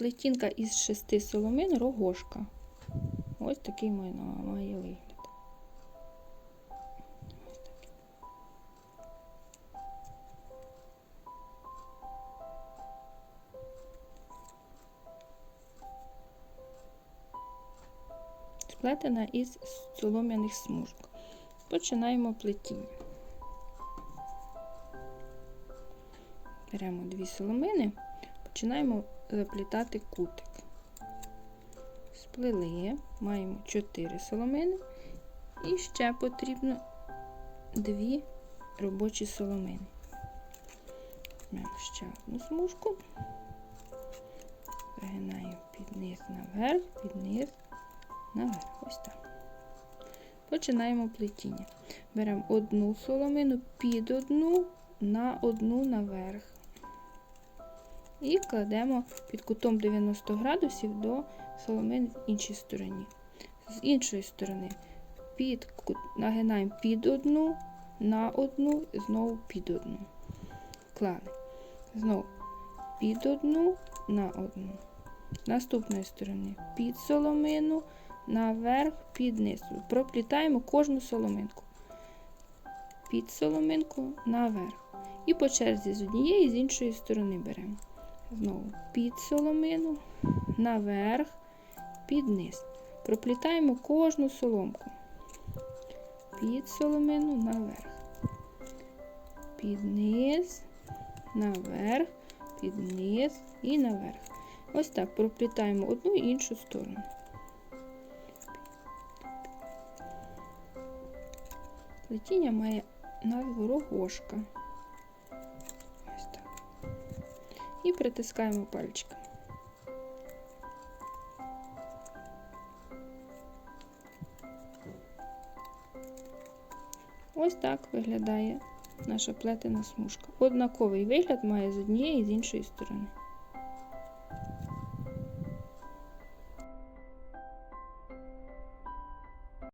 Плетінка із шести соломин рогошка. Ось такий має, вигляд. Ось такий. Сплетена із солом'яних смужок. Починаємо плетіння. Беремо дві соломини, починаємо заплітати кутик. Сплели, маємо 4 соломини і ще потрібно дві робочі соломини. Візьмемо ще одну смужку, вигинаємо під низ наверх, під низ, наверх. Ось так. Починаємо плетіння. Беремо одну соломину під одну на одну наверх. І кладемо під кутом 90 градусів до соломин в іншій стороні. З іншої сторони під, нагинаємо під одну, на одну, знову під одну. Клали. Знову під одну, на одну. Наступної сторони під соломину, наверх, під низ. Проплітаємо кожну соломинку. Під соломинку, наверх. І по черзі з однієї з іншої сторони беремо. Знову під соломину, наверх, під низ. Проплітаємо кожну соломку. Під соломину, наверх. Під низ, наверх, під низ і наверх. Ось так проплітаємо одну і іншу сторону. Плетіння має назву рогошка. І притискаємо пальчиком. Ось так виглядає наша плетена смужка. Однаковий вигляд має з однієї і з іншої сторони.